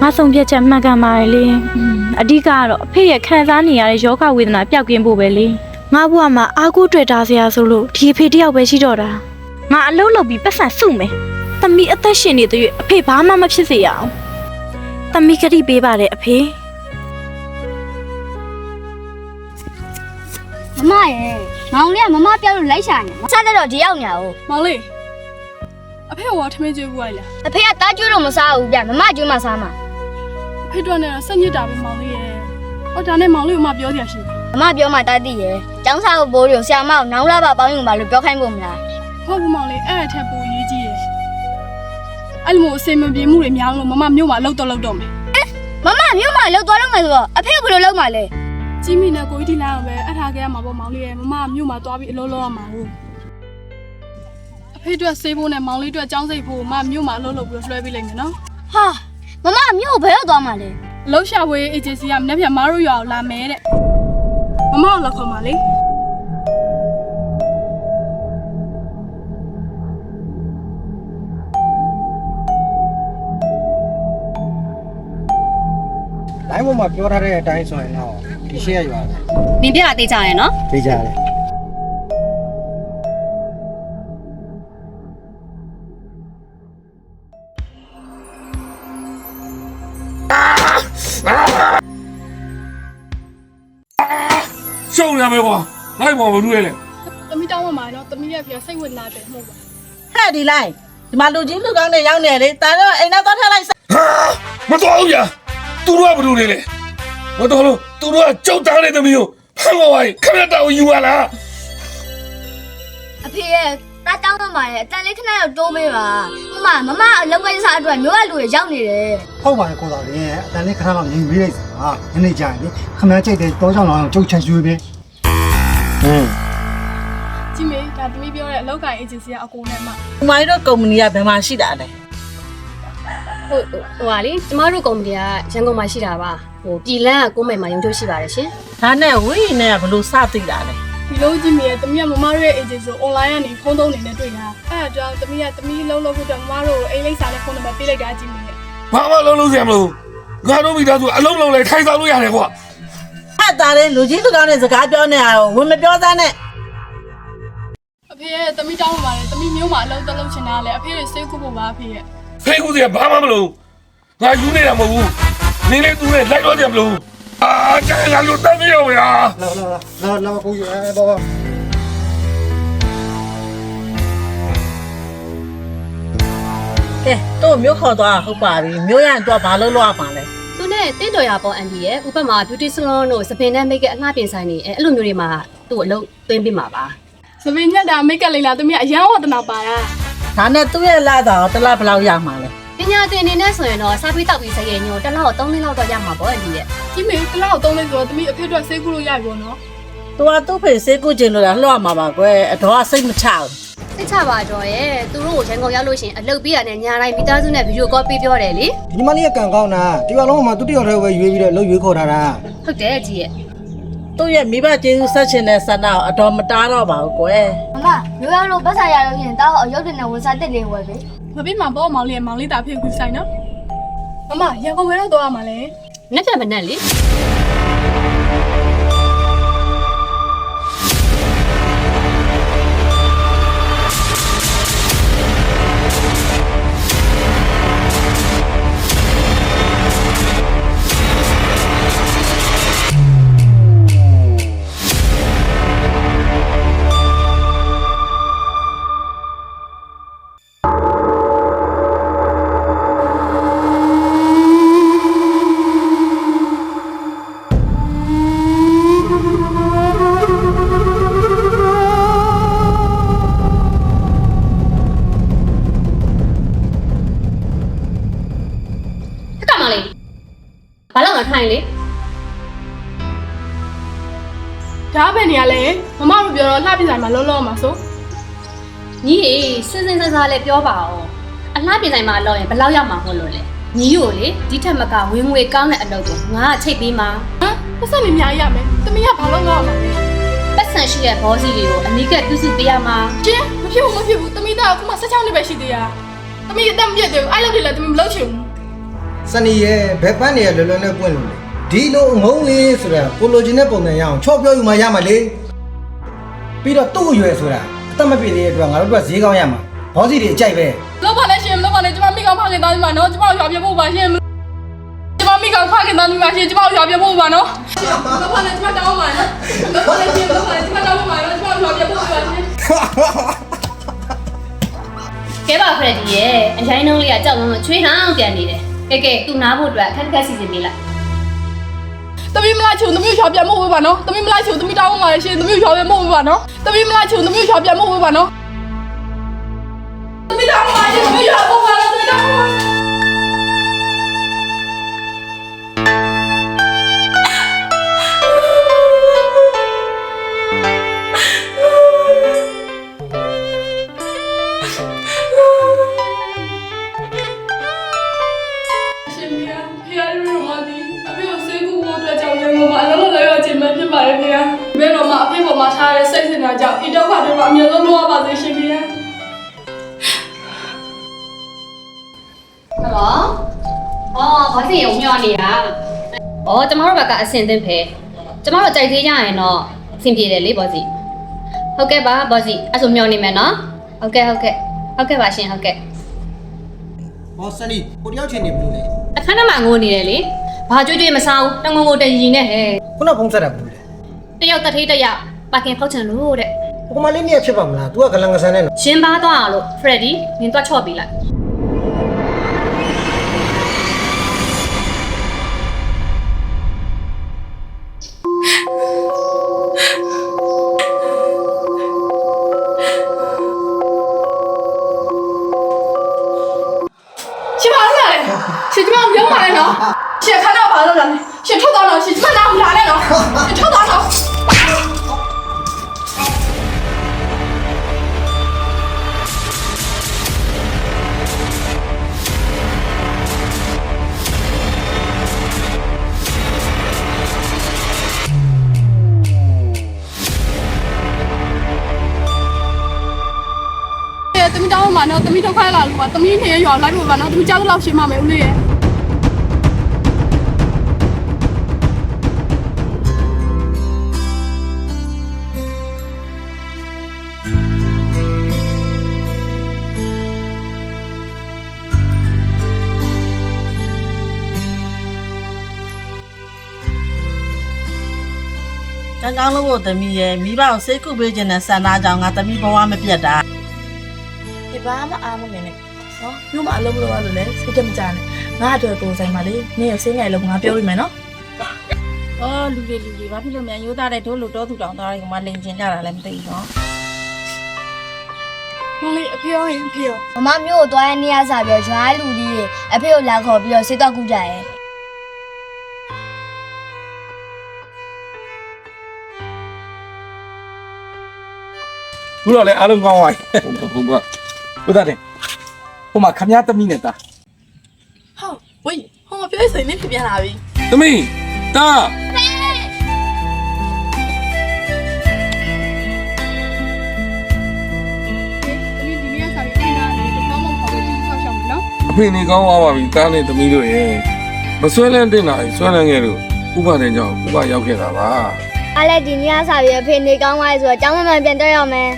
ငါဆုံးဖြတ်ချက်မှတ်ကန်ပါလေอืมအဓိကကတော့အဖေရဲ့ခံစားနေရတဲ့ယောဂဝေဒနာပျောက်ကင်းဖို့ပဲလေငါဘဝမှာအာကိုတွေ့တာစရာဆိုလို့ဒီအဖေတယောက်ပဲရှိတော့တာငါအလုံးလုံးပြီးပတ်စံစုမယ်သမီးအသက်ရှင်နေတဲ့အဖေဘာမှမဖြစ်စေရအောင်သမီးကတိပေးပါတယ်အဖေ မမရဲ့မောင်လေးကမမပြောလို့လိုက်ရှာနေမစားတော့ဒီရောက်ညာ哦 မောင်လေးအဖေကထမင်းကျွေးဘူးလား အဖေကတားကျွေးလို့မစားဘူးဗျမမကျွေးမှစားမှာ အ ဖေတို့နဲ့ဆက်ညစ်တာပဲမောင်လေးရဲ့ဟောဒါနဲ့မောင်လေးကမှပြောစရာရှိတယ်မမပြောမှတားသိရဲ့ចောင်းစားကိုဘိုးတွေကိုဆရာမကိုနောင်လာပါပေါင်းယူပါလို့ပြောခိုင်းဖို့မလားဟုတ်ဘူးမောင်လေးအဲ့အထက်ပူရေးကြီးရဲ့အဲ့လိုမျိုးအစင်မပြေမှုတွေများလို့မမမြို့မှာလှုပ်တော့လှုပ်တော့မယ်မမမြို့မှာလှုပ်သွားတော့မယ်ဆိုတော့အဖေကဘယ်လိုလုပ်မှာလဲကြီးမိနဲ့ကိုကြီးဒီလမ်းအောင်ပဲအထားခဲ့ရမှာပေါ့မောင်လေးရဲ့မမမြို့မှာသွားပြီးအလုပ်လုပ်ရမှာဟုတ်အဖေတို့ဆေးဖို့နဲ့မောင်လေးတို့ចောင်းစိတ်ဖို့မမြို့မှာအလုပ်လုပ်ပြီးလွှဲပေးလိုက်မယ်နော်ဟာ မမမြို့ကိုဘယ်ရောက်သွားမှာလဲအလုပ်ရှာဖွေ agency ကမနေ့ပြန်မတို့ရွာကိုလာမယ်တဲ့မမကိုလက်ခေါ်ပါလေလိုင်းပေါ်မှာပြောထားတဲ့အတိုင်းဆိုရင်တော့ဒီရှေ့ရရွာနင်ပြတာသိကြရနော်သိကြတယ် ရှုံရမယ်ကွာလိုက်ပါမလို့ရလေသမီးတောင်းမှမှာနော်သမီးရဲ့ဖေစိတ်ဝင်လာတယ်မဟုတ်ပါဟဲ့ဒီလိုက်ဒီမှာလူကြီးလူကောင်းတွေရောက်နေလေတာတော့အိမ်နောက်တော့ထည့်လိုက်စဟာမတော်ဘူးညာသူတို့ကဘယ်လိုနေလဲမတော်လို့သူတို့ကကြောက်တားတဲ့သမီးကိုဖမ်းသွားရင်ခမရတောင်ယူရလားအဖေရဲ့ တားတောင်းတော့မှာရဲ့အတန်လေးခဏတော့တိုးပေးပါမမမမအလုပ်ကိစ္စအတွက်မြို့ကလူတွေရောက်နေတယ်ဟုတ်ပါတယ်ကိုတော်လေးအတန်လေးခဏလောက်ရင်မေးလိုက်စပါညနေကြရင်လေခမရကြိတ်တဲ့တောကြောင်လောက်ကျုပ်ချက်ရွေးပဲဟင်းကြည့်မေဒါသမီးပြောတဲ့အလုပ်ကိုင် agency ကအကိုနဲ့မှဒီမိုင်းတို့ကုမ္ပဏီကဘယ်မှာရှိတာလဲဟိုဟိုဟာလေကျမတို့ကုမ္ပဏီကရန်ကုန်မှာရှိတာပါဟိုပြည်လန်းကကိုမယ်မှာရုံချိုးရှိပါတယ်ရှင်ဒါနဲ့ဝိနဲ့ကဘလို့စသိတာလဲ ဒီလိုကြည့်မေသမီးကမမတို့ရဲ့ agency ကို online ကနေဖုန်းသုံးနေနဲ့တွေ့တာအဲ့ဒါကြောင့်သမီးကသမီးလုံးလုံးဖို့အတွက်မမတို့အိမ်လိပ်စာနဲ့ဖုန်းနံပါတ်ပေးလိုက်တာကြည့်မေရဲ့ဘာမှလုံးလုံးစရာမလိုငါတို့မိသားစုအလုံးလုံးလိုက်ထိုင်ဆောင်လို့ရတယ်ကွာဟဲ့တာလေးလူကြီးလူကောင်းတွေစကားပြောနေရတော့ဝင်မပြောသားနဲ့အဖေရဲ့သမီးတောင်းမှပါတယ်သမီးမျိုးမှာအလုပ်တက်လုပ်ချင်တာလေအဖေရဲ့စိတ်ကူဖို့ပါအဖေရဲ့ဖေးကူစရာဘာမှမလိုငါယူနေတာမဟုတ်ဘူးနင်းလေသူနဲ့လိုက်တော့ကြမလို့ အာကျန်ရလို့တမ်းမြော်ရလာလာလာလာကိုရွယ်တော့ကဲတို့မျိုးခေါ်သွားဟုတ်ပါပြီမျိုးရရင်တော့ဘာလို့လောက်ရမှာလဲသူနဲ့တင့်တော်ရပေါ်အန်ဒီရဲ့ဥပမာ beauty salon တို့စပင်နဲ့ make up အလှပြင်ဆိုင်နေအဲအဲ့လိုမျိုးတွေမှာသူ့အလုပ်သွင်းပေးမှာပါစပင်းညက်တာမိတ်ကပ်လိမ့်လာသမီးကအရန်ဝတနာပါတာဒါနဲ့သူ့ရဲ့လာတော့တစ်လားဘယ်လောက်ရမှာလဲ ပညာသင်အနေနဲ့ဆိုရင်တော့စားပြီးတောက်ပြီးစရဲ့ညိုတစ်လောက်3သိန်းလောက်တော့ရမှာပေါ့အန်ဒီရဲ့ကြည့်မေတစ်လောက်သုံးလေးဆိုတော့သမီးအဖေအတွက်စိတ်ကူလို့ရပြီပေါ့နော်သူကသူ့ဖေစေးကုကျင်လို့လားလွှတ်မှာပါကွယ်အတော်ကစိတ်မချဘူးသိချပါတော့ရဲ့သူတို့ကိုရန်ကုန်ရောက်လို့ရှိရင်အလုပ်ပြီးတာနဲ့ညာတိုင်းမိသားစုနဲ့ဗီဒီယိုကောပေးပြောတယ်လေဒီမလေးကကံကောင်းတာဒီကလုံးမှာသူတယောက်တည်းပဲရွေးပြီးတော့လှုပ်ရွေးခေါ်ထားတာဟုတ်တယ်အကြီးရဲ့သူ့ရဲ့မိဘကျေးဇူးဆက်ရှင်တဲ့ဆန္ဒကိုအတော်မတားတော့ပါဘူးကွယ်မမမြို့ရောက်လို့ပတ်စာရလို့ရင်တားအရုပ်တင်နဲ့ဝန်စားတက်လေးဝယ်ပြီ မပြမှာပေါ့မောင်လေးရဲ့မောင်လေးတာအဖေကူဆိုင်နော်မမရန်ကုန်ဝဲတော့သွားရမှာလေနှစ်ပြတ်မနဲ့လေ ဒါပဲနေရလဲမမတို့ပြောတော့လှပြဆိုင်မှာလုံးလုံးမှာဆိုညီရေစဉ်စဉ်စားစားလေးပြောပါအောင်အလှပြင်ဆိုင်မှာအလုပ်ရင်ဘယ်လောက်ရမှာမို့လို့လဲညီကိုလေဒီထက်မကဝင်ငွေကောင်းတဲ့အလုပ်ကိုငါကချိတ်ပေးမှာဟမ်ပတ်စံနေအများကြီးရမယ်သမီးကဘာလို့ငေါ့ရမှာလဲပတ်စံရှိတဲ့ဘောစီတွေကိုအနိကပြုစုပေးရမှာကျင်းမဖြစ်ဘူးမဖြစ်ဘူးသမီးသားကအခုမှ16နှစ်ပဲရှိသေးတာသမီးအသက်မပြည့်သေးဘူးအဲ့လိုတွေလည်းသမီးမလုပ်ချင်ဘူးစနီရဲ့ဘယ်ပန်းနေရလွယ်လွယ်နဲ့ပွင့်လို့လေ ဒီလိုငုံလေးဆိုတာကိုလိုချင်တဲ့ပုံစံရအောင်ချော့ပြောယူမှရမှာလေပြီးတော့သူ့အရွယ်ဆိုတာအသက်မပြည့်သေးတဲ့အတွက်ငါတို့ကဈေးကောင်းရမှာဘောစီတွေအကြိုက်ပဲလောက်ပါနဲ့ရှင်လောက်ပါနဲ့ကျမမိကောင်ဖခင်သားဒီမှာနော်ကျမရွာပြဖို့ပါရှင်ကျမမိကောင်ဖခင်သားဒီမှာရှင်ကျမရွာပြဖို့ပါနော်လောက်ပါနဲ့ကျမတောင်းပါနော်လောက်ပါနဲ့ရှင်လောက်ပါနဲ့ကျမတောင်းပါနော်ကျမရွာပြဖို့ပါရှင်ကဲပါဖရက်ဒီရဲ့အရင်နှုံးလေးကကြောက်လုံးလို့ချွေးဟောင်းပြန်နေတယ်ကဲကဲသူနားဖို့အတွက်အခက်တခက်စီစဉ်ပေးလိုက် သမီးမလိုက်ချူသမီးရွာပြဖို့ပါနော်သမီးမလိုက်ချူသမီးတောင်းပါရှင်သမီးရွာပြဖို့ပါနော်သမီးမလိုက်ချူသမီးရွာပြဖို့ပါနော်သမီးတောင်းပါရှင်သမီးရွာဖို့ပါနော်သမီးတောင်းပါ တွက်ကြောင့်ရမမအလုံးလုံးရောက်ခြင်းပဲဖြစ်ပါတယ်ဖျားဘယ်တော့မှအဖေပေါ်မှာထားတဲ့စိတ်စင်တာကြောင့်ဒီတော့ခါတွေမှာအမြဲဆုံးလုပ်ရပါစေရှင်မယားဟယ်လိုအော်ဘာစီရုံညောနေတာအော်ကျမတို့ဘက်ကအဆင်သင့်ပဲကျမတို့ကြိုက်သေးကြရင်တော့အဆင်ပြေတယ်လေဘောစီဟုတ်ကဲ့ပါဘောစီအဲ့ဆိုမျောနေမယ်နော်ဟုတ်ကဲ့ဟုတ်ကဲ့ဟုတ်ကဲ့ပါရှင်ဟုတ်ကဲ့ဟောစနီကိုတယောက်ချင်းနေဘူးလေအခန်းထဲမှာငိုနေတယ်လေ ဘာကြွကြွမစားဘူးတငုံငိုတရီနဲ့ဟဲ့ခုနဖုန်းဆက်တာဘူးလေတယောက်တစ်ထိတစ်ယောက်ပါကင်ဖောက်ချင်လို့တဲ့ဟိုမလေးနေဖြစ်ပါမလား तू ကဂလန်ကဆန်နဲ့နော်ရှင်ပါသွားအောင်လို့ Freddy နင်သွားချော့ပေးလိုက်ရှင်ပါလာလေရှင်ကျမရုံးပါလေနော် ရှင်ခဏပါလို့လာလေရှင်ထွက်သွားတော့ရှင်ကျမနားမလာနဲ့နော်ရှင်ထွက်သွားတော့အဲတမီးတောင်းမှာနော်တမီးထုတ်ခိုင်းလာလို့ပါတမီးနေရရွာလိုက်ဖို့ပါနော်တမီးကြောက်တော့ရှင်းပါမယ်ဦးလေးရဲ့ ကံကောင်းလို့ဖို့သမီးရဲ့မိဘကိုစိတ်ကုပေးခြင်းနဲ့ဆန္ဒကြောင့်ငါသမီးဘဝမပြတ်တာဒီဘာမှအားမငယ်နဲ့နော်မြို့မှာအလုပ်လုပ်ရလို့လဲစိတ်တမကြနဲ့ငါအတွက်ကိုယ်ဆိုင်ပါလေနင်းရဲ့စိတ်ငယ်လုံးငါပြောပြမယ်နော်အော်လူတွေလူတွေဘာဖြစ်လို့မြန်ရိုးသားတဲ့တို့လူတော်သူတောင်သားတွေကမှလိန်ကျင်ကြတာလည်းမသိဘူးနော်မလေးအဖေရောရင်အဖေရောမမမျိုးကိုသွားရနေရစားပြီးတော့ရွာလူကြီးတွေအဖေကိုလာခေါ်ပြီးတော့ဆေးတော့ကူကြရဲ ခုတော့လည်းအားလုံးကောင်းသွားပြီဟုတ်ကဲ့ဟုတ်တယ်ဟိုမှာခမည်းသမီးနဲ့တာဟုတ်ဝေးဟောမပြောစိတ်နဲ့ဖြစ်ပြန်လာပြီသမီးတာတမီးဒီနေ့စာရေးခိုင်းတာလေတော့မှမဟုတ်ဘူးဒီဆောက်ရှောက်မယ်နော်အဖေနေကောင်းသွားပါပြီတားနဲ့သမီးတို့ရဲ့မဆွဲလန်းတင်တာဆွဲလန်းခဲ့လို့ဥပဒေကြောင့်ဥပရောက်ခဲ့တာပါအားလည်းဒီနေ့စားပြီးအဖေနေကောင်းသွားပြီဆိုတော့ကျောင်းမမှန်ပြန်တက်ရမယ်